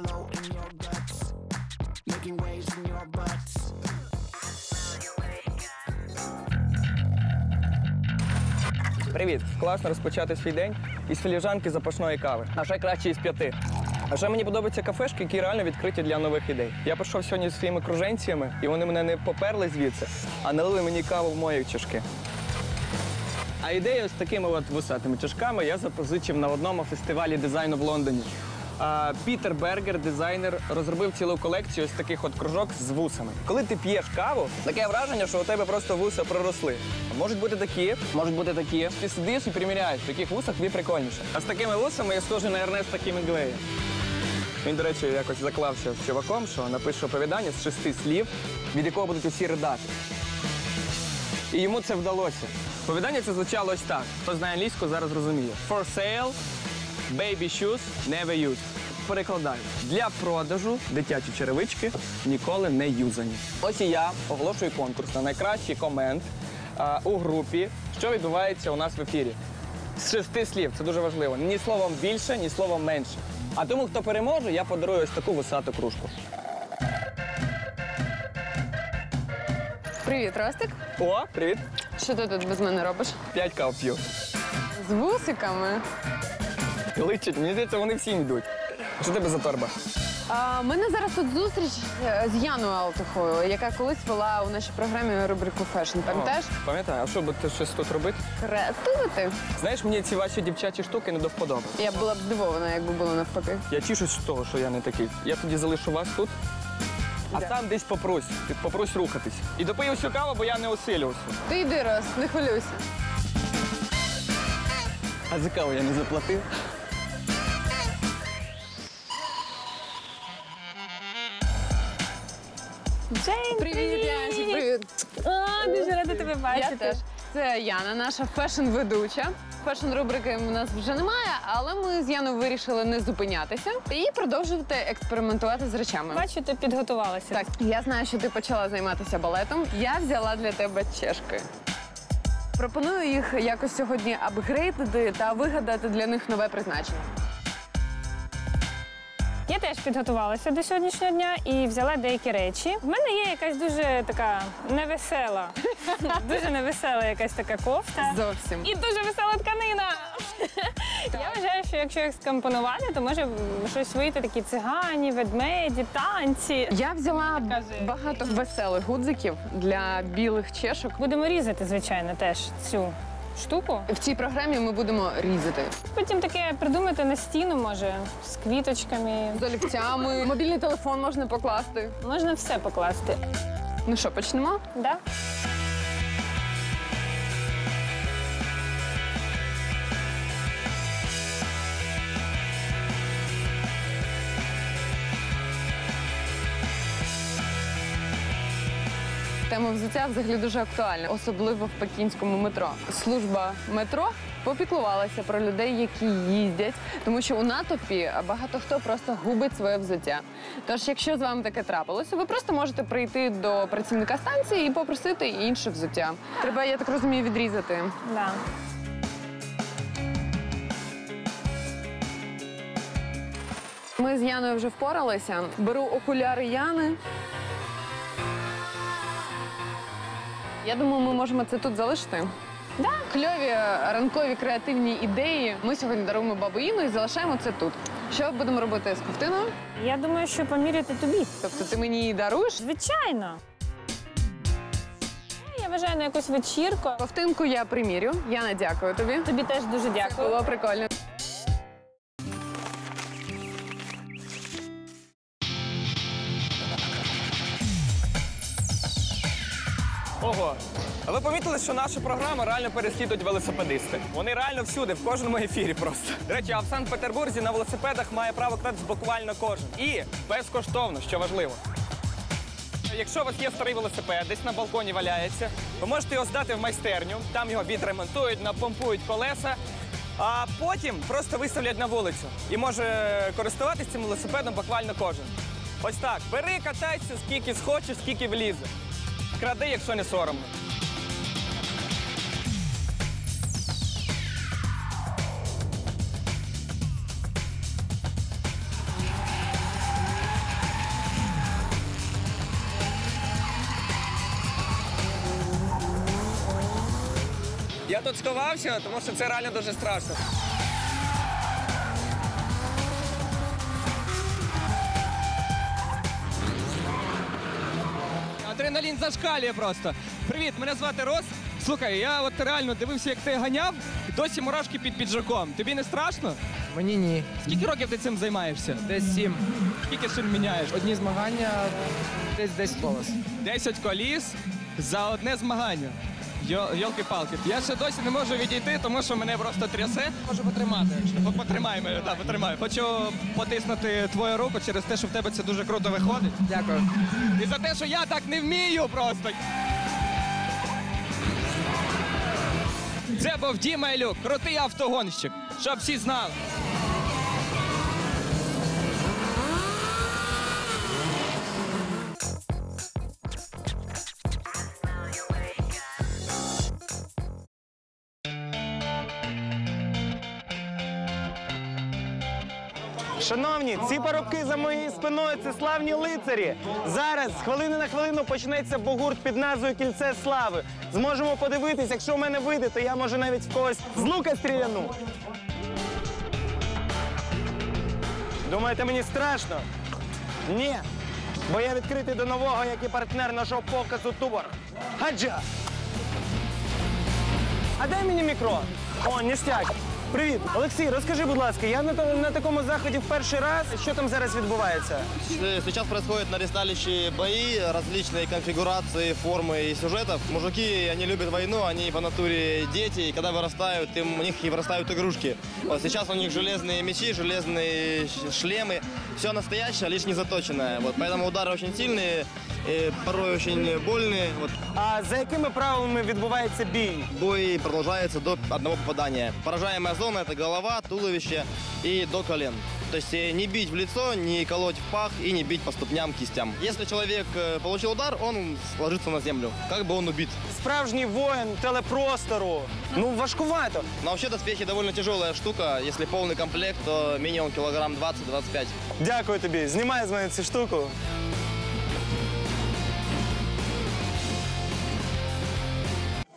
hollow in your guts, making waves in your butts. Привіт! Класно розпочати свій день із філіжанки запашної кави. А ще краще із п'яти. А ще мені подобаються кафешки, які реально відкриті для нових ідей. Я пішов сьогодні зі своїми круженціями, і вони мене не поперли звідси, а налили мені каву в мої чашки. А ідею з такими от вусатими чашками я запозичив на одному фестивалі дизайну в Лондоні. Пітер Бергер, дизайнер, розробив цілу колекцію ось таких от кружок з вусами. Коли ти п'єш каву, таке враження, що у тебе просто вуса проросли. Можуть бути такі, можуть бути такі. Ти сидиш і приміряєш, в таких вусах тобі прикольніше. А з такими вусами я схожий на Ернеста Кімінглея. Він, до речі, якось заклався чуваком, що напише оповідання з шести слів, від якого будуть усі ридати. І йому це вдалося. Оповідання це звучало ось так. Хто знає англійську, зараз розуміє. For sale, baby shoes, never used. Перекладаю. Для продажу дитячі черевички ніколи не юзані. Ось і я оголошую конкурс на найкращий комент а, у групі, що відбувається у нас в ефірі. З шести слів, це дуже важливо. Ні словом більше, ні словом менше. А тому, хто переможе, я подарую ось таку висату кружку. Привіт, Ростик. О, привіт! Що ти тут без мене робиш? П'ять кав п'ю. З вусиками. Личить, мені здається, вони всі йдуть. Що тебе за торба? У мене зараз тут зустріч е, з Яною Алтухою, яка колись вела у нашій програмі рубрику Фешн. Пам'ятаєш? О, Пам'ятаю, а що будете щось тут робити? Креативити. Знаєш, мені ці ваші дівчачі штуки не до вподоби. Я була б здивована, якби було навпаки. Я тішусь з того, що я не такий. Я тоді залишу вас тут, а сам десь попрусь. Ти Попрусь рухатись. І допию всю каву, бо я не осилювався. Ти йди, Рост, не хвилюйся. А за каву я не заплатив. Джейн, Привіт, Янчик, привіт. О, дуже рада тебе Я теж. Це Яна, наша фешн-ведуча. Фешн-рубрики у нас вже немає, але ми з Яною вирішили не зупинятися і продовжувати експериментувати з речами. Бачу, ти підготувалася. Так, я знаю, що ти почала займатися балетом. Я взяла для тебе чешки. Пропоную їх якось сьогодні апгрейдити та вигадати для них нове призначення. Я теж підготувалася до сьогоднішнього дня і взяла деякі речі. В мене є якась дуже така невесела, дуже невесела якась така кофта. Зовсім. І дуже весела тканина. Я вважаю, що якщо їх скомпонувати, то може щось вийти такі цигані, ведмеді, танці. Я взяла багато веселих гудзиків для білих чешок. Будемо різати, звичайно, теж цю штуку. В цій програмі ми будемо різати Потім таке придумати на стіну, може, з квіточками. з олівцями. Мобільний телефон можна покласти. Можна все покласти. Ну що, почнемо? Да? Тема взуття взагалі дуже актуальна, особливо в пекінському метро. Служба метро попіклувалася про людей, які їздять, тому що у натовпі багато хто просто губить своє взуття. Тож, якщо з вами таке трапилося, ви просто можете прийти до працівника станції і попросити інше взуття. Треба, я так розумію, відрізати. Да. Ми з Яною вже впоралися. Беру окуляри Яни. Я думаю, ми можемо це тут залишити. Да. Кльові ранкові креативні ідеї. Ми сьогодні даруємо бабу Іну і залишаємо це тут. Що будемо робити з ковтиною? Я думаю, що поміряти тобі. Тобто ти мені її даруєш? Звичайно. Я вважаю на якусь вечірку. Ковтинку я примірю. Яна, дякую тобі. Тобі теж дуже дякую. Було прикольно. Ви помітили, що нашу програму реально переслідують велосипедисти? Вони реально всюди, в кожному ефірі просто. До речі, а в Санкт-Петербурзі на велосипедах має право кататись буквально кожен. І безкоштовно, що важливо. Якщо у вас є старий велосипед, десь на балконі валяється, ви можете його здати в майстерню, там його відремонтують, напомпують колеса, а потім просто виставлять на вулицю. І може користуватись цим велосипедом буквально кожен. Ось так. Бери, катайся, скільки схочеш, скільки влізе. Кради, якщо не соромно. Я тут сховався, тому що це реально дуже страшно. Адреналін зашкалює просто. Привіт, мене звати Рос. Слухай, я от реально дивився, як ти ганяв, і досі мурашки під піджаком. Тобі не страшно? Мені ні. Скільки років ти цим займаєшся? Десь сім. Скільки шин міняєш? Одні змагання десь 10 колес. 10 коліс за одне змагання. Йо- Йолки-палки. Я ще досі не можу відійти, тому що мене просто трясе. Можу потримати. Якщо потримай мене, так, потримай. Хочу потиснути твою руку через те, що в тебе це дуже круто виходить. Дякую. І за те, що я так не вмію просто. Це був Діма Ілюк, крутий автогонщик, щоб всі знали. Шановні, ці парубки за моєю спиною це славні лицарі. Зараз з хвилини на хвилину почнеться богурт під назвою Кільце слави. Зможемо подивитись, якщо в мене вийде, то я може навіть в когось з лука стріляну. Думаєте, мені страшно? Ні. Бо я відкритий до нового, як і партнер нашого показу Тубор. Хаджа! А дай мені мікро. О, ніштяк. Привіт, Олексій, розкажи, будь ласка, я на, та- на такому заході в перший раз. Що там зараз відбувається? Э, Сейчас происходят на ресталище бои, различные конфигурации, формы и сюжетов. Мужики, они любят войну, они по натуре дети, и когда вырастают, им, у них и вырастают игрушки. Вот сейчас у них железные мечи, железные ш- шлемы, все настоящее, лишь не заточенное. Вот, поэтому удары очень сильные, и порой очень больные. Вот, А за якими правилами відбувається бій? бой продолжается до одного попадания. Поражаемая зона – это голова, туловище и до колен. То есть э, не бить в лицо, не колоть в пах и не бить по ступням, кистям. Если человек э, получил удар, он ложится на землю, как бы он убит. Справжній воїн телепростору. Ну, важкувато. Но вообще доспехи довольно тяжелая штука. Если полный комплект, то минимум килограмм 20-25. Дякую тобі. Знімай з мене цю штуку.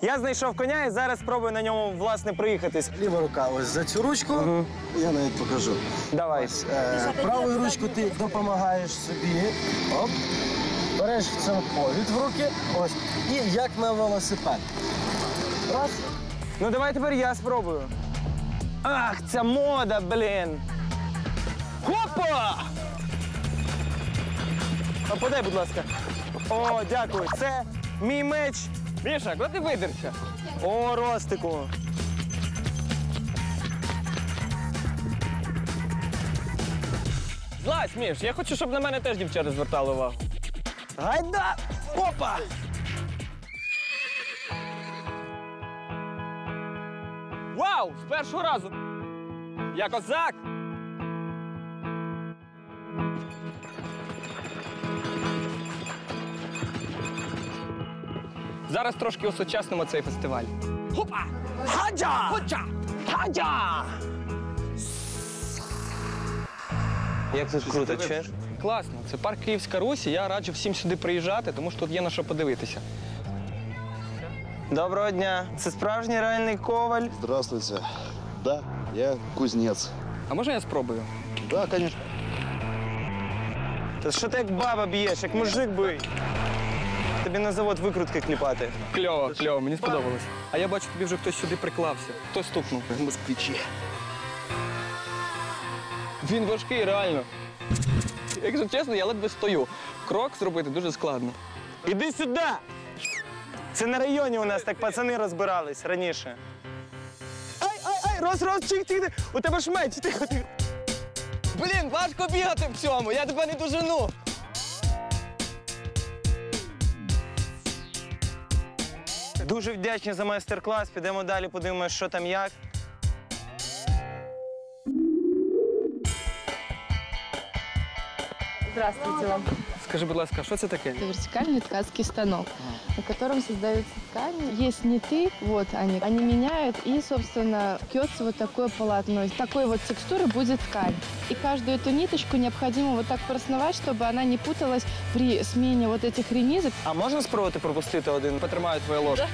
Я знайшов коня і зараз спробую на ньому власне проїхатись. Ліва рука ось за цю ручку. Я навіть покажу. Давай. Е, правою ручку ти допомагаєш собі. Оп. Береш в цьому повід в руки. Ось. І як на велосипед. Раз. Ну давай тепер я спробую. Ах, ця мода, блін. Хопа! А подай, будь ласка. О, дякую. Це мій меч. Міша, куди ти видерся? О, Ростику. Злазь, Міш, я хочу, щоб на мене теж дівчата звертали увагу. Гайда! Опа! Вау! З першого разу! Я козак! Зараз трошки осучаснимо цей фестиваль. Хопа! Хаджа! Хоча! Хаджа! Як тут круто, чуєш? Класно, це парк Київська Русь, і я раджу всім сюди приїжджати, тому що тут є на що подивитися. Доброго дня. Це справжній реальний коваль. Здравствуйте. Да, я кузнец. А можна я спробую? Да, конечно. Та що ти як баба б'єш, як мужик бий? Тобі на завод викрутки кліпати. Кльово, кльово, мені сподобалось. А я бачу, тобі вже хтось сюди приклався. Хтось стукнув. Москвичи. Він важкий, реально. Якщо чесно, я ледве стою. Крок зробити дуже складно. Іди сюди! Це на районі у нас так пацани розбирались раніше. Ай, ай, ай, роз, роз, чих, чих, у тебе ж меч, тихо, тихо. Блін, важко бігати в цьому, я тебе не дожену. Дуже вдячні за майстер-клас. Підемо далі, подивимося, що там як. Здравствуйте вам. Скажи, будь ласка, що це таке? Это вертикальный ткацкий станок, на котором создаются ткани. Есть ниты, вот они. Они меняют, и, собственно, ткется вот такое полотно. Из такой вот текстуры будет ткань. И каждую эту ниточку необходимо вот так просновать, чтобы она не путалась при смене вот этих ремизок. А можна спробувати пропустити один? Потримаю твою ложку.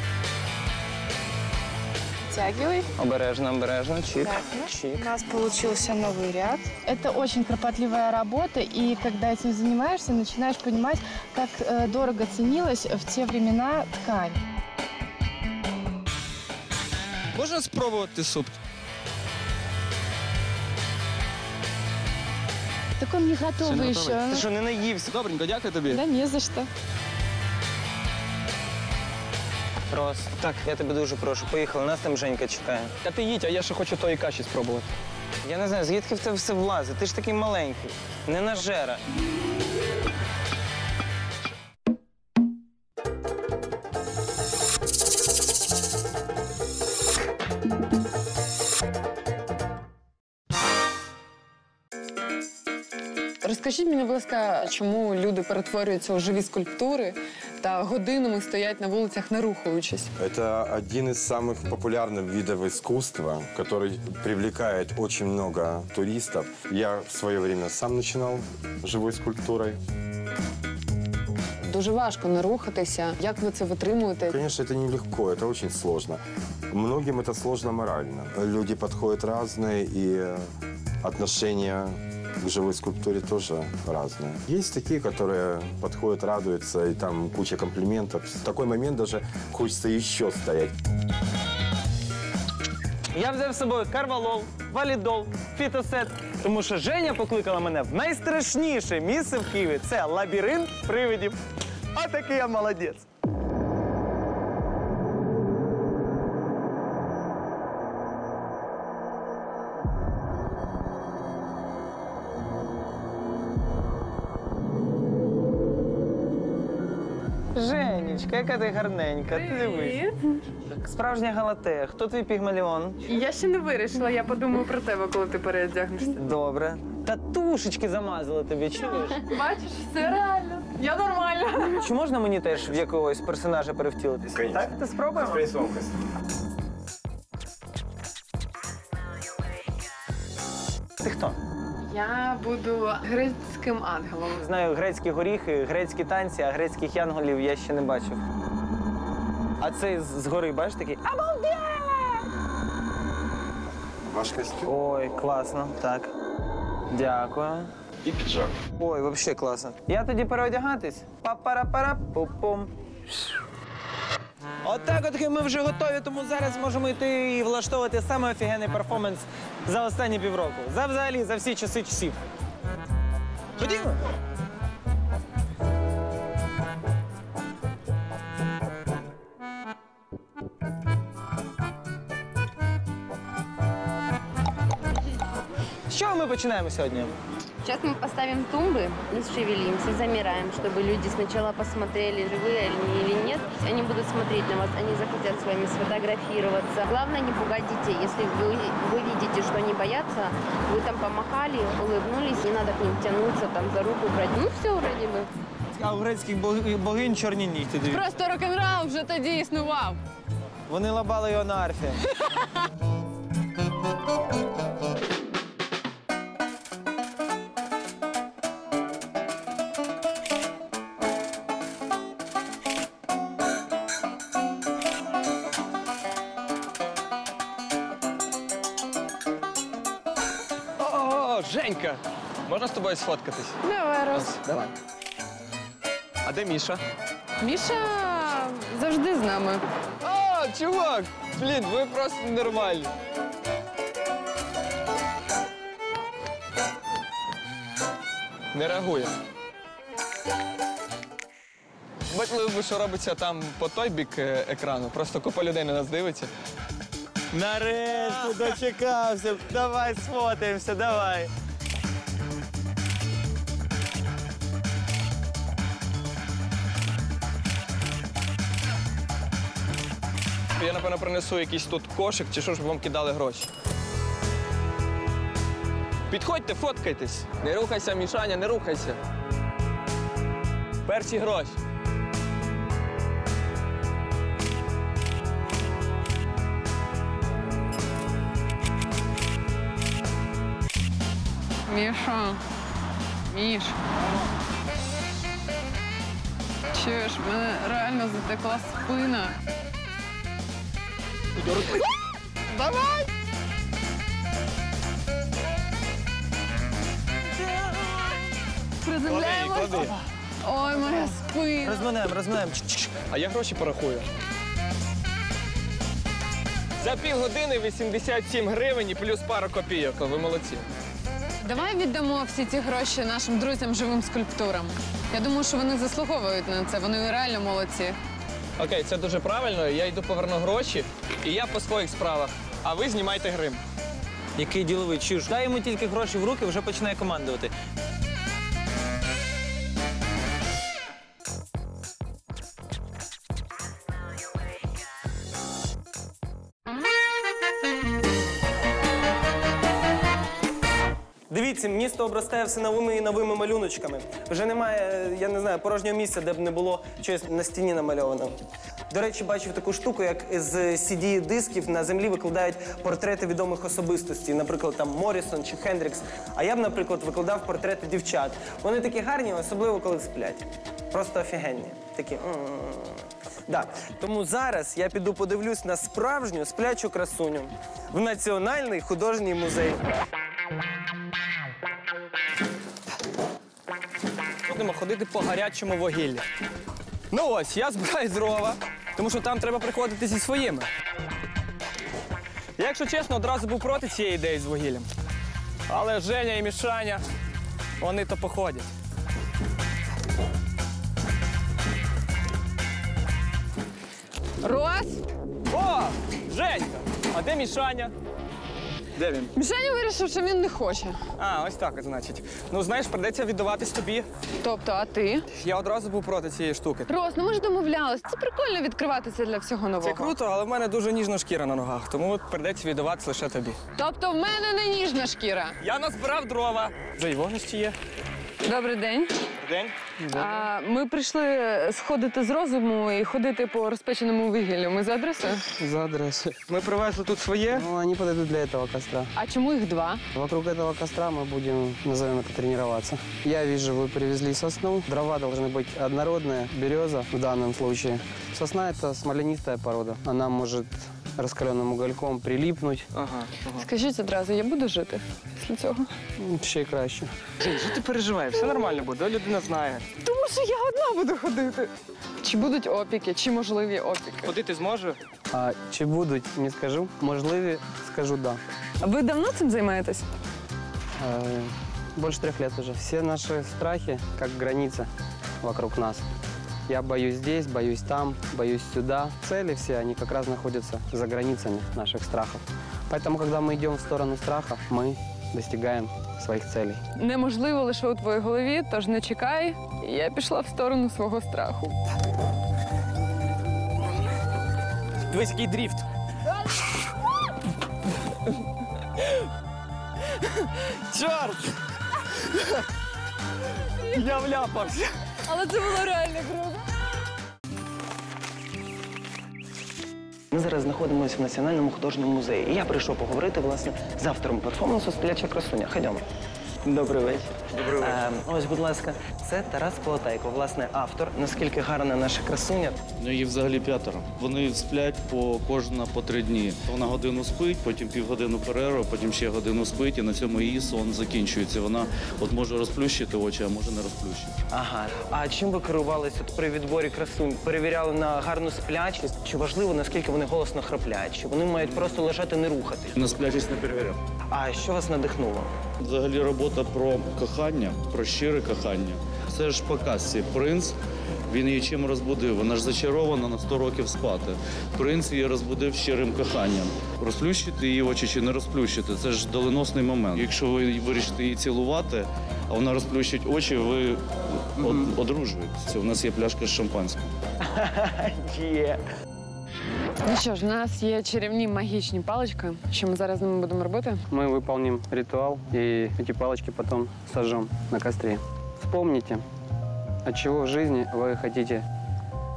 Вытягивай. Обережно, обережно. Чик. Так, ну, Чик. У нас получился новый ряд. Это очень кропотливая работа, и когда этим занимаешься, начинаешь понимать, как э, дорого ценилась в те времена ткань. Можна спробувати суп? Так он не готовый еще. Ти що, не наївся? Добренько, дякую тобі. Да не за что. Рос, так, я тебе дуже прошу, поїхали, нас там Женька чекає. А ти їдь, а я ще хочу тої каші спробувати. Я не знаю, звідки в це все влазить? Ти ж такий маленький, не нажера. Розкажіть мені, будь ласка, чому люди перетворюються у живі скульптури та годинами стоять на вулицях, не рухаючись? Это один из самых популярных видов искусства, который привлекает очень много туристов. Я в свое время сам начинал живой скульптурой. Дуже важко не рухатися. Як ви це витримуєте? Конечно, это нелегко, это очень сложно. Многим это сложно морально. Люди подходят разные, и э, отношения к живой скульптуре тоже разные. Есть такие, которые подходят, радуются, и там куча комплиментов. В такой момент даже хочется еще стоять. Я взяв з собою карвалол, валідол, фітосет, тому що Женя покликала мене в найстрашніше місце в Києві. Це лабіринт привидів. А такий я молодець. Женечка, яка ти гарненька, ти дивись. Справжня галатея. Хто твій пігмаліон? Я ще не вирішила. Я подумаю про тебе, коли ти переодягнешся. Добре. Татушечки замазали тобі, чуєш? Бачиш, все реально. Я нормальна. Чи можна мені теж в якогось персонажа перевтілитися? Конечно. Так, ти спробуємо? Ти хто? Я буду грецьким ангелом. Знаю грецькі горіхи, грецькі танці, а грецьких янголів я ще не бачив. А цей з- згори, бачиш такий? Обалдеть! Ваш костюм? Ой, класно. Так. Дякую. И пиджак. Ой, взагалі класно. Я тоді переодягатись. Па-пара-пара, пум-пум. Отак от ми вже готові, тому зараз можемо йти і влаштовувати саме офігенний перформанс за останні півроку. За взагалі, за всі часи часів. Ходімо. З чого ми починаємо сьогодні? Сейчас мы поставим тумбы и шевелимся, замираем, чтобы люди сначала посмотрели, живые они или нет. Они будут смотреть на вас, они захотят с вами сфотографироваться. Главное, не пугать детей. Если вы, вы видите, что они боятся, вы там помахали, улыбнулись, не надо к ним тянуться, там за руку брать. Ну все, вроде бы. А у грецьких бог- богинь чорні нігті. дивіться. Просто рок-н-рол вже тоді існував. Вони лабали його на арфі. Женька! Можна з тобою сфоткатись? Давай, Рос. Давай. А де Міша? Міша завжди з нами. А, чувак! Блін, ви просто нормальні. Не реагує. Бачили ви, що робиться там по той бік е, екрану. Просто купа людей на нас дивиться. Нарешті дочекався. Давай сфотаємося, давай. Я, напевно, принесу якийсь тут кошик чи що, щоб вам кидали гроші. Підходьте, фоткайтесь. Не рухайся, Мішаня, не рухайся. Перші гроші. Міша. Міш. Чуєш, в мене реально затекла спина. давай! Приземляємо. Клади, клади. Ой, моя спина. Розминаємо, розминаємо. А я гроші порахую. За півгодини 87 гривень і плюс пару копійок. Ви молодці. Давай віддамо всі ці гроші нашим друзям живим скульптурам. Я думаю, що вони заслуговують на це. Вони реально молодці. Окей, це дуже правильно. Я йду поверну гроші, і я по своїх справах. А ви знімайте грим. Який діловий чуж. Дай йому тільки гроші в руки, вже починає командувати. Дивіться, місто обростає все новими і новими малюночками. Вже немає, я не знаю, порожнього місця, де б не було щось на стіні намальовано. До речі, бачив таку штуку, як з CD-дисків на землі викладають портрети відомих особистостей, наприклад, там Морісон чи Хендрікс. А я б, наприклад, викладав портрети дівчат. Вони такі гарні, особливо коли сплять. Просто офігенні. Такі. Да. Тому зараз я піду подивлюсь на справжню сплячу красуню в Національний художній музей. Ходити по гарячому вугіллі. Ну ось, я збираю дрова, тому що там треба приходити зі своїми. Я, якщо чесно, одразу був проти цієї ідеї з вугіллям. Але Женя і Мішаня, вони то походять. Рос! О! Женька! А де Мішаня? Де він? Мішаня вирішив, що він не хоче. А, ось так, значить. Ну, знаєш, придеться віддаватись тобі. Тобто, а ти? Я одразу був проти цієї штуки. Рос, ну ми ж домовлялись. Це прикольно відкриватися для всього нового. Це круто, але в мене дуже ніжна шкіра на ногах, тому от придеться віддаватись лише тобі. Тобто в мене не ніжна шкіра. Я назбирав дрова. Вже й вогнище є. Добрий день. День. А, ми прийшли сходити з розуму і ходити по розпеченому вугіллю. Ми за адресою? За адресой. Ми привезли тут своє. Ну, они подойдут для этого костра. А чому їх два? Вокруг этого костра мы будем, назовем это, тренироваться. Я вижу, вы привезли сосну. Дрова должны быть однородные. Береза в данном случае. Сосна – это смолянистая порода. Она может раскаленным угольком прилипнуть. Ага, ага. Скажіть одразу, я буду жити після цього? Ще й краще. Жень, що ти переживаєш? Все нормально буде, людина знає. Тому що я одна буду ходити. Чи будуть опіки, чи можливі опіки? Ходити зможу? А чи будуть, не скажу. Можливі, скажу да. А ви давно цим займаєтесь? Э, Больше трех лет уже. Все наши страхи, как граница вокруг нас. Я боюсь здесь, боюсь там, боюсь сюда. Цели все, они как раз находятся за границами наших страхов. Поэтому, когда мы идем в сторону страха, мы достигаем своих целей. Неможливо лише у твоїй голові, тож не чекай. Я пішла в сторону свого страху. Дивись, який дріфт. Чорт! Я вляпався. Але це було реально круто. Ми зараз знаходимося в Національному художньому музеї. І я прийшов поговорити власне з автором перформансу Спляча красуня. Ходімо. Добрий вечір. Добрий вечір. Е, ось, будь ласка, це Тарас Полотайко, власне, автор. Наскільки гарна наша красуня. Ну, їх взагалі п'ятеро. Вони сплять по кожна по три дні. Вона годину спить, потім півгодину перерва, потім ще годину спить, і на цьому її сон закінчується. Вона от може розплющити очі, а може не розплющити. Ага. А чим ви керувалися от при відборі красунь? Перевіряли на гарну сплячість? Чи важливо, наскільки вони голосно храплять? Чи вони мають просто лежати, не рухати? На сплячість не перевіряв. А що вас надихнуло? Взагалі робота про кохання, про щире кохання. Це ж по казці. Принц. Він її чим розбудив? Вона ж зачарована на 100 років спати. Принц її розбудив щирим коханням. Розплющити її очі чи не розплющити це ж доленосний момент. Якщо ви вирішите її цілувати, а вона розплющить очі, ви од- одружуєтеся. У нас є пляшка з шампанським. Є. Ну що ж, у нас є чарівні магічні палички. Що ми зараз з ними будемо робити? Мы выполним ритуал и эти палочки потом сожжем на костре. Вспомните, от чего в жизни вы хотите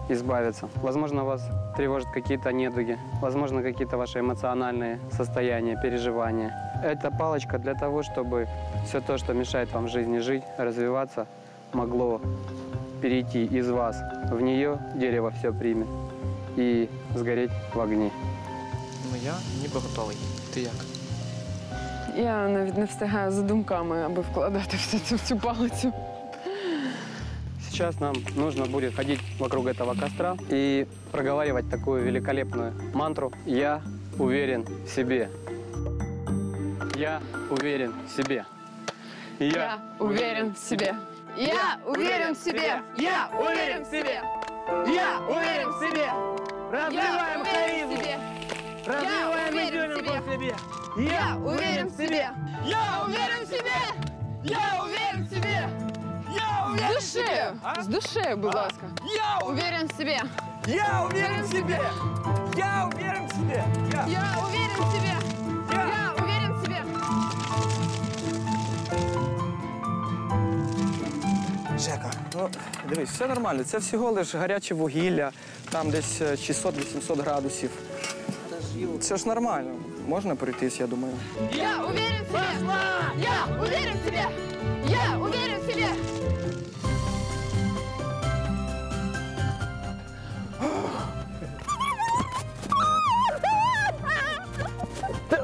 избавиться. Возможно, вас тревожат какие-то недуги, возможно, какие-то ваши эмоциональные состояния, переживания. Эта палочка для того, чтобы все то, что мешает вам в жизни жить, развиваться, могло перейти из вас в нее, дерево все примет, и сгореть в огне. Ну я ніби готовий. Ти як? Я навіть не встигаю за думками, аби вкладати все це в цю палицю. Сейчас нам нужно будет ходить вокруг этого костра и проговаривать такую великолепную мантру «Я уверен в себе». Я уверен в себе. Я уверен в себе. Я уверен в себе. Я уверен в себе. Я уверен в себе. Развиваем харизму. Развиваем уверен в себе. Я уверен в себе. Я уверен в себе. Я уверен в себе. Я З душею. З душею, будь ласка. Я Уверен в себе. Я уверен в себе. Я уверен в себе. Я. Я уверен в себе. Я уверен в себе. Жека, ну дивись, все нормально. Це всього лиш гаряче вугілля, там десь е, 600-800 градусів. Це ж нормально. Можна пройтись, я думаю. Я уверен в себе. Я уверен в себе. Я уверен в себе.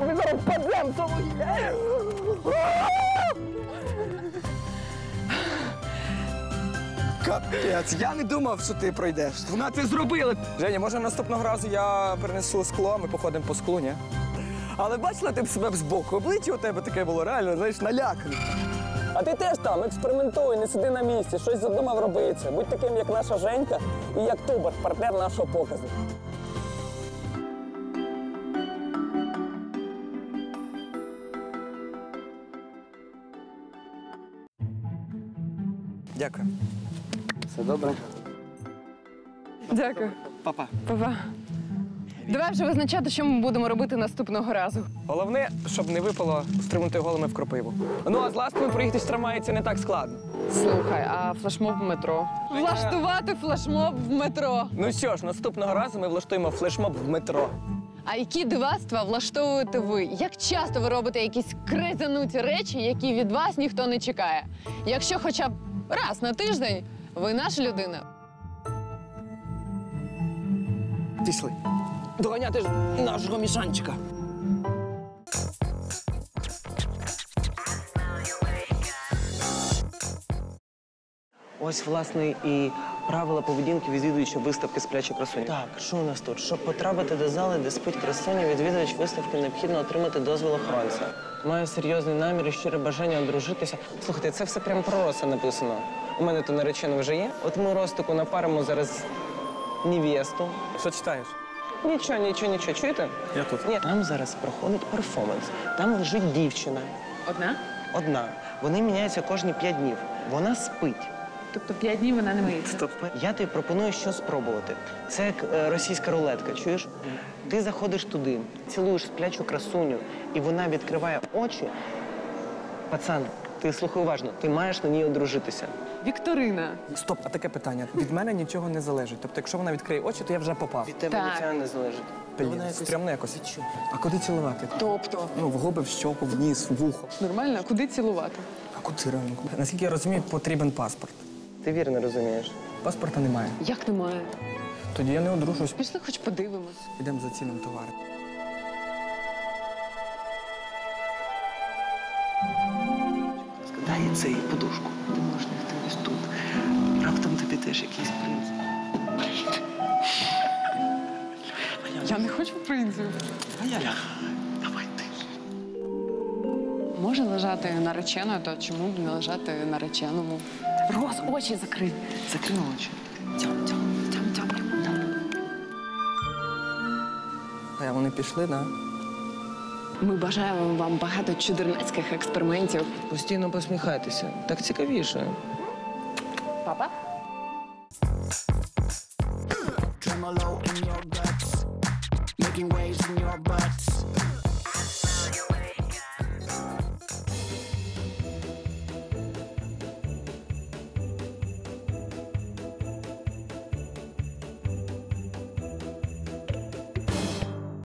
Ми зараз падемо це вугілля! Капець, я не думав, що ти пройдеш. Вона це зробила. Женя, може наступного разу я принесу скло, ми походимо по склу, ні? Але бачила ти б себе збоку. Обличчя у тебе таке було реально, знаєш, налякане. А ти теж там, експериментуй, не сиди на місці, щось задумав робитися. Будь таким, як наша Женька і як Тубар, партнер нашого показу. Дякую. Все добре. Дякую. Папа. Папа. Давай вже визначати, що ми будемо робити наступного разу. Головне, щоб не випало стрибнути голими в кропиву. Ну а з ластами проїхати в трамваї це не так складно. Слухай, а флешмоб в метро? Влаштувати флешмоб в метро. Ну що ж, наступного разу ми влаштуємо флешмоб в метро. А які дивацтва влаштовуєте ви? Як часто ви робите якісь кризануті речі, які від вас ніхто не чекає? Якщо хоча б раз на тиждень ви наша людина. Пішли. Доганяти ж нашого мішанчика. Ось, власне, і правила поведінки відвідувача виставки сплячої красуні. Так, що у нас тут? Щоб потрапити до зали, де спить красуня, відвідувач виставки необхідно отримати дозвіл охоронця. Маю серйозний намір і щире бажання одружитися. Слухайте, це все прям про Роса написано. У мене то наречено вже є. От ми Ростику напаримо зараз невесту. Що читаєш? Нічого, нічого, нічого. Чуєте? Я тут. Ні, там зараз проходить перформанс. Там лежить дівчина. Одна? Одна. Вони міняються кожні п'ять днів. Вона спить. Тобто п'ять днів вона не миється. Стоп. Я тобі пропоную що спробувати. Це як е, російська рулетка, чуєш? Ти заходиш туди, цілуєш сплячу красуню, і вона відкриває очі. Пацан, ти слухай уважно, ти маєш на ній одружитися. Вікторина. Стоп, а таке питання. Від мене нічого не залежить. Тобто, якщо вона відкриє очі, то я вже попав. Від тебе Так. нічого не залежить. Блін, Вона якось-. А куди цілувати? Тобто. Ну, в губи, в щоку, в ніс, в вухо. Нормально, куди цілувати? А куди реально? Наскільки я розумію, потрібен паспорт. Ти вірно розумієш. Паспорта немає. Як немає? Тоді я не одружусь. Пішли хоч подивимось. Підемо за цінним товаром. Дай цей подушку. Ти можеш лягти ось тут. Раптом тобі теж якийсь принц. Я не хочу принців. А я. Давай ти. Може лежати нареченою, то чому б не лежати нареченому? Роз, очі закрив. Закрив очі. Тьом, тьом, тьом, тьом. тьом. вони пішли, да? Ми бажаємо вам багато чудернацьких експериментів. Постійно посміхайтеся. Так цікавіше. Папа?